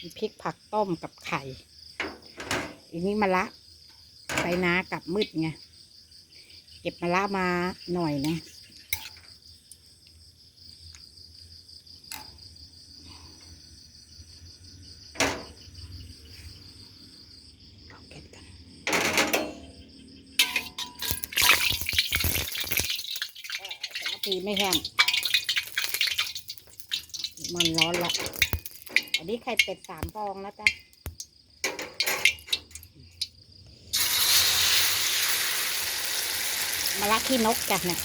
พริกผักต้มกับไข่ อีกนี้มะละไปนากับมืดไง เก็บมะละมาหน่อยนะเก็บกันตะกร้าปีไม่แห้ง มันร้อนละ อันนี้ไข่เป็ดสามฟองนะจ๊ะมาละขี้นกจ้ะเนี่ย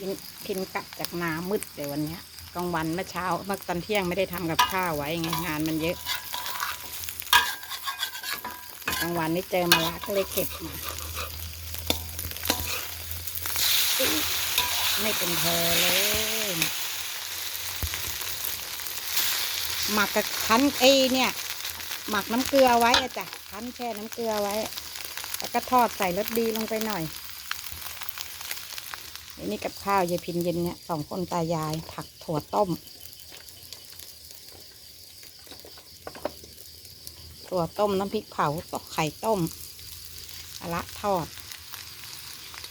กินกินกลับจากนามืดเลยวันนี้กลางวันเมื่อเช้าเมื่อตอนเที่ยงไม่ได้ทำกับข้าวไว้ไงงานมันเยอะกลางวันนี่เจอมาละก็เลยเก็บมาไม่เป็นเพอเลยหมักกับคั้นเอเนี่ย หมักน้ำเกลือไว้อะจ้ะคั้นแช่น้ำเกลือไว้ แล้วก็ทอดใส่รสดีลงไปหน่อย นนี้กับข้าวยายพินเย็นเนี่ยสองคนตายายผักถั่วต้ม ถั่วต้มน้ำพริกเผาตอกไข่ต้มมะระทอด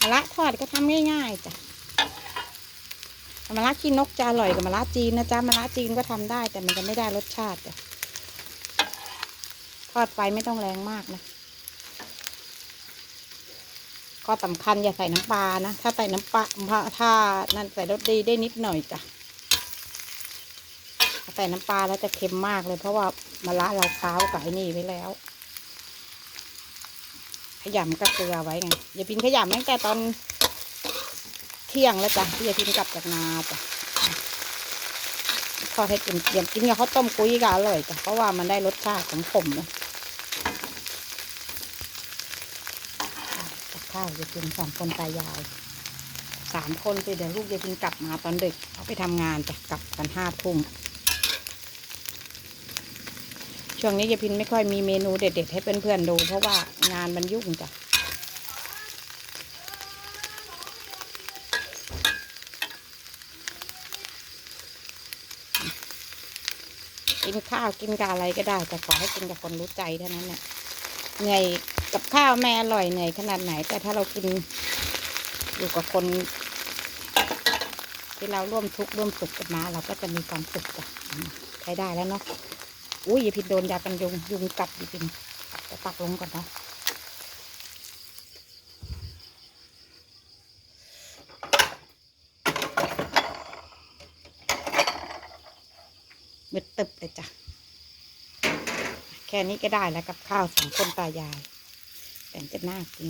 มะระทอดก็ทำง่ายๆจ้ะมะระขี้นกจะอร่อยกับมะระจีนนะจ๊ะมะระจีนก็ทำได้แต่มันจะไม่ได้รสชาติจ้ะทอดไฟไม่ต้องแรงมากนะ ก็สำคัญอย่าใส่น้ำปลานะ ถ้าใส่น้ำปลาถ้านั่นใส่รสดีได้นิดหน่อยจ้ะใส่น้ำปลาแล้วจะเค็มมากเลย เพราะว่ามะระเราเค้ากับไอ้นี่ไว้แล้ว ขยำกับเกลือไว้ไงอย่าพินขยำตั้งแต่ตอนเที่ยงแล้วจ้ะที่อย่าพินกลับจากนาจ้ะทอดให้เกินเยี่ยมกินกับข้าวต้มกุ้ยก็อร่อยจ้ะเพราะว่ามันได้รสชาติของผมนะ กับ ข้าวยายพินสองคนตายายสามคนสิเดี๋ยวลูกยายพินกลับมาตอนดึกเขาไปทำงานจะกลับกันห้าทุ่มช่วงนี้ยายพินไม่ค่อยมีเมนูเด็ดๆให้เพื่อนๆดู เพราะว่างานมันยุ่งจ้ะกินข้าวกินกับอะไรก็ได้ แต่ขอให้กินกับคนรู้ใจเท่านั้นเนี่ย เหนื่อยกับข้าวแม่อร่อยเหนื่อยขนาดไหน แต่ถ้าเรากินอยู่กับคน ที่เราร่วมทุกข์ร่วมสุขกันมา เราก็จะมีความสุขจ้ะใช้ได้แล้วเนาะอุ้ยอย่าผิดโดนยากันยุงยุงกัดอย่าพินจะตักลงก่อนเนาะมืดตึบเลยจ้ะ แค่นี้ก็ได้แล้วกับข้าวสองคนตายายแต่จะน่ากิน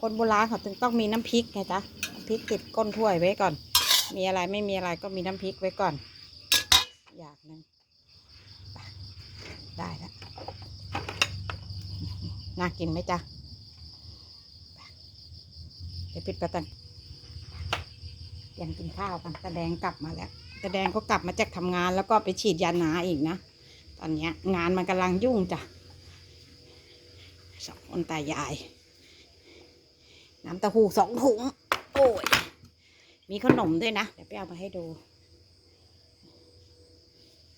คนโบราณเขาถึงต้องมีน้ำพริกไงจ๊ะน้ำพริกติดก้นถ้วยไว้ก่อน มีอะไรไม่มีอะไรก็มีน้ำพริกไว้ก่อน อย่างหนึ่งได้แล้วน่ากินไหมจ๊ะ ปิดประตูเตรียมกินข้าวกันตาแดงกลับมาแล้วตาแดงก็กลับมาจากทำงานแล้วก็ไปฉีดยาหนาอีกนะ ตอนเนี้ย งานมันกำลังยุ่งจ้ะสองคนตายาย น้ำเต้าหู้สองถุง โอ้ย มีขนมด้วยนะ เดี๋ยวไปเอามาให้ดู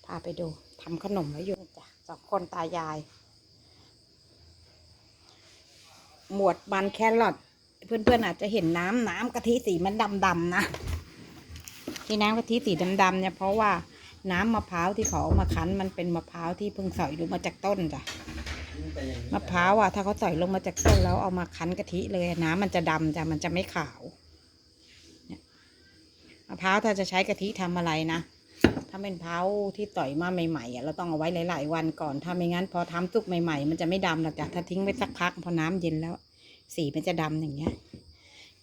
พาไปดูทำขนมไว้อยู่จ้ะสองคนตายาย หมวดมันแครอท เพื่อนๆอาจจะเห็นน้ำน้ำกะทิสีมันดำๆนะที่น้ำกะทิสีดำๆเนี่ยเพราะว่าน้ำมะพร้าวที่เขาเอามาคั้นมันเป็นมะพร้าวที่เพิ่งสอยลงมาจากต้นจ้ะมะพร้าวอะ ถ้าเขาสอยลงมาจากต้นแล้วเอามาคั้นกะทิเลยน้ำมันจะดำจ้ะมันจะไม่ขาวมะพร้าวถ้าจะใช้กะทิทำอะไรนะถ้าเป็นมะพร้าที่ต่อยมาใหม่ๆอะเราต้องเอาไว้หลาย ๆ วันก่อนถ้าไม่งั้นพอทำสุกใหม่ ๆ มันจะไม่ดำหรอกจ้ะถ้าทิ้งไว้สักพักพอน้ำเย็นแล้ว สีมันจะดำอย่างเงี้ย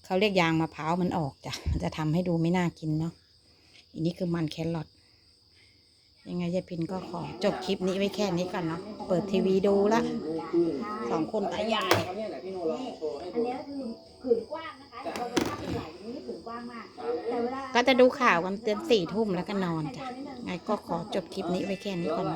เขาเรียกยางมะพร้าวมันออกจ้ะมันจะทำให้ดูไม่น่ากินเนาะอันนี้คือมันแครอทยังไงยายพินก็ขอจบคลิปนี้ไว้แค่นี้ก่อนเนาะเปิดทีวีดูละสองคนตายายเนี่ยแหละพี่โนลองโชว์ให้อันดูเนี้ยคือผืนกว้างนะคะแต่เราเป็นภาพเป็นใหญ่ตรงนี้ผืนกว้างมากแต่เวลาก็จะดูข่าวกันเตือนสี่ทุ่มแล้วก็นอนจ้ะให้ตัวนิดนึงไงก็ขอจบคลิปนี้ไว้แค่นี้ก่อน